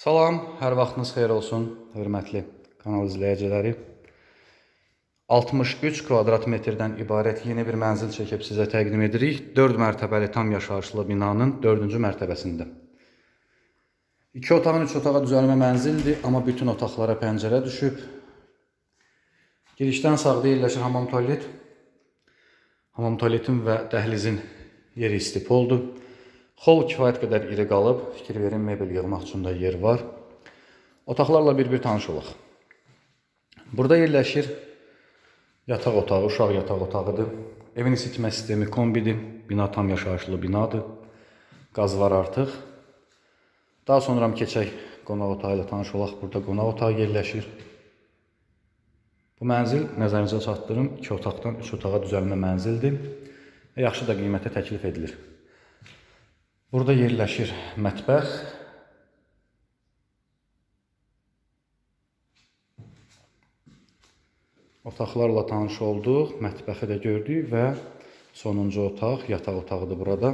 Salam, hər vaxtınız xeyir olsun, hörmətli kanal izləyiciləri. 63 kvadrat metrdən ibarət yeni bir mənzil çəkib sizə təqdim edirik. 4 mərtəbəli tam yaşayışlı binanın 4-cü mərtəbəsində. 2 otağın 3 otağa düzəlmə mənzildir, amma bütün otaqlara pəncərə düşüb. Girişdən sağda yerləşir hamam tualet. Hamam tualetin və dəhlizin yeri istipoldur. Hol kifayət qədər iri qalıb. Fikir verin, mebel yığmaq üçün də yer var. Otaqlarla bir-bir tanış olaq. Burada yerləşir yataq otağı, uşaq yataq otağıdır. Evin isitmə sistemi kombidir. Bina tam yaşayışlı binadır. Qaz var artıq. Daha sonra keçək qonaq otağı ilə tanış olaq. Burada qonaq otağı yerləşir. Bu mənzil nəzərinizə çatdırım 2 otaqdan 3 otağa düzəlmə mənzildir. Və yaxşı da qiymətə təklif edilir. Burada yerləşir mətbəx. Otaqlarla tanış olduq, mətbəxi də gördük və sonuncu otaq, yataq otağıdır burada.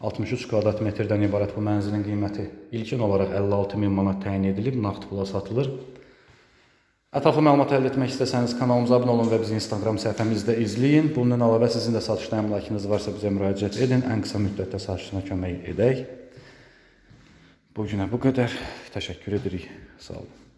63 kvadrat metrdən ibarət bu mənzilin qiyməti ilkin olaraq 56 min manat təyin edilib, nağd pula satılır. Ətraflı məlumat əldə etmək istəsəniz kanalımıza abunə olun və bizi Instagram səhifəmizdə izləyin. Bundan əlavə sizin də satışda əmlakınız varsa bizə müraciət edin. Ən qısa müddətdə satışına kömək edək. Bu günə bu qədər. Təşəkkür edirik. Sağ olun.